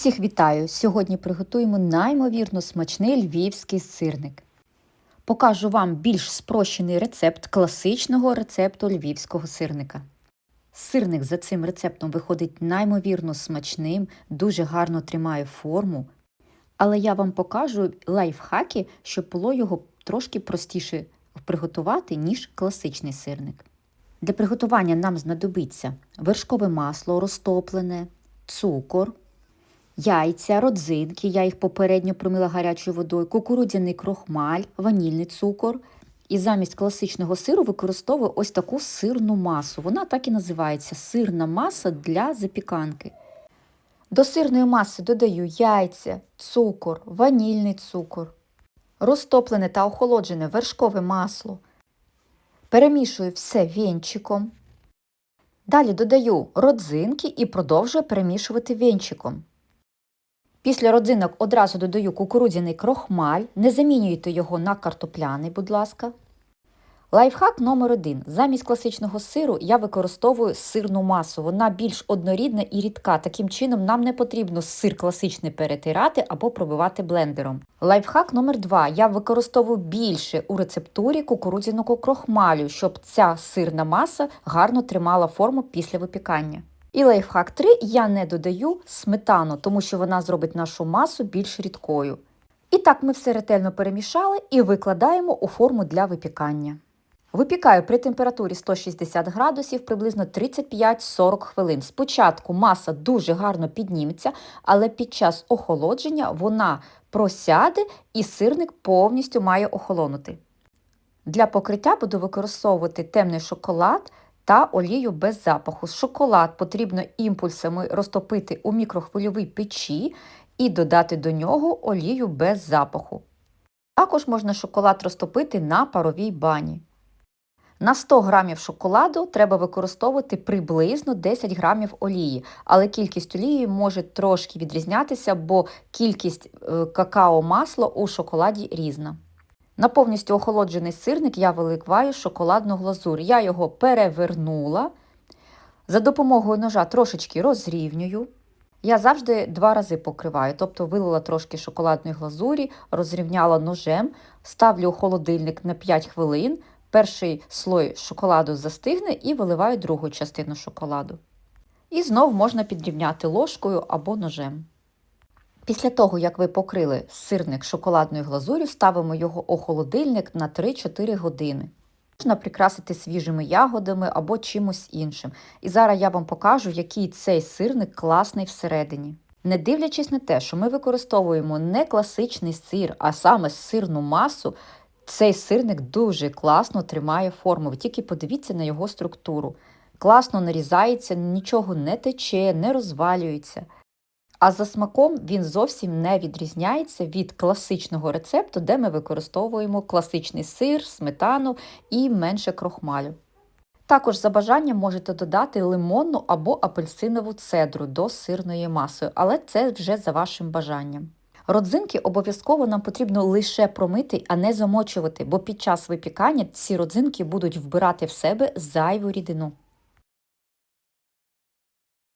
Усіх вітаю! Сьогодні приготуємо неймовірно смачний львівський сирник. Покажу вам більш спрощений рецепт класичного рецепту львівського сирника. Сирник за цим рецептом виходить неймовірно смачним, дуже гарно тримає форму. Але я вам покажу лайфхаки, щоб було його трошки простіше приготувати, ніж класичний сирник. Для приготування нам знадобиться вершкове масло розтоплене, цукор, яйця, родзинки, я їх попередньо промила гарячою водою, кукурудзяний крохмаль, ванільний цукор. І замість класичного сиру використовую ось таку сирну масу. Вона так і називається сирна маса для запіканки. До сирної маси додаю яйця, цукор, ванільний цукор, розтоплене та охолоджене вершкове масло. Перемішую все вінчиком. Далі додаю родзинки і продовжую перемішувати вінчиком. Після родзинок одразу додаю кукурудзяний крохмаль, не замінюйте його на картопляний, будь ласка. Лайфхак номер один. Замість класичного сиру я використовую сирну масу. Вона більш однорідна і рідка. Таким чином нам не потрібно сир класичний перетирати або пробивати блендером. Лайфхак номер два. Я використовую більше у рецептурі кукурудзяного крохмалю, щоб ця сирна маса гарно тримала форму після випікання. І лайфхак 3 я не додаю сметану, тому що вона зробить нашу масу більш рідкою. І так ми все ретельно перемішали і викладаємо у форму для випікання. Випікаю при температурі 160 градусів приблизно 35-40 хвилин. Спочатку маса дуже гарно підніметься, але під час охолодження вона просяде і сирник повністю має охолонути. Для покриття буду використовувати темний шоколад та олію без запаху. Шоколад потрібно імпульсами розтопити у мікрохвильовій печі і додати до нього олію без запаху. Також можна шоколад розтопити на паровій бані. На 100 грамів шоколаду треба використовувати приблизно 10 грамів олії, але кількість олії може трошки відрізнятися, бо кількість какао-масла у шоколаді різна. На повністю охолоджений сирник я виливаю шоколадну глазур. Я його перевернула. За допомогою ножа трошечки розрівнюю. Я завжди два рази покриваю, тобто вилила трошки шоколадної глазурі, розрівняла ножем, ставлю у холодильник на 5 хвилин. Перший слой шоколаду застигне і виливаю другу частину шоколаду. І знов можна підрівняти ложкою або ножем. Після того, як ви покрили сирник шоколадною глазур'ю, ставимо його у холодильник на 3-4 години. Можна прикрасити свіжими ягодами або чимось іншим. І зараз я вам покажу, який цей сирник класний всередині. Не дивлячись на те, що ми використовуємо не класичний сир, а саме сирну масу, цей сирник дуже класно тримає форму. Ви тільки подивіться на його структуру. Класно нарізається, нічого не тече, не розвалюється. А за смаком він зовсім не відрізняється від класичного рецепту, де ми використовуємо класичний сир, сметану і менше крохмалю. Також за бажанням можете додати лимонну або апельсинову цедру до сирної маси, але це вже за вашим бажанням. Родзинки обов'язково нам потрібно лише промити, а не замочувати, бо під час випікання ці родзинки будуть вбирати в себе зайву рідину.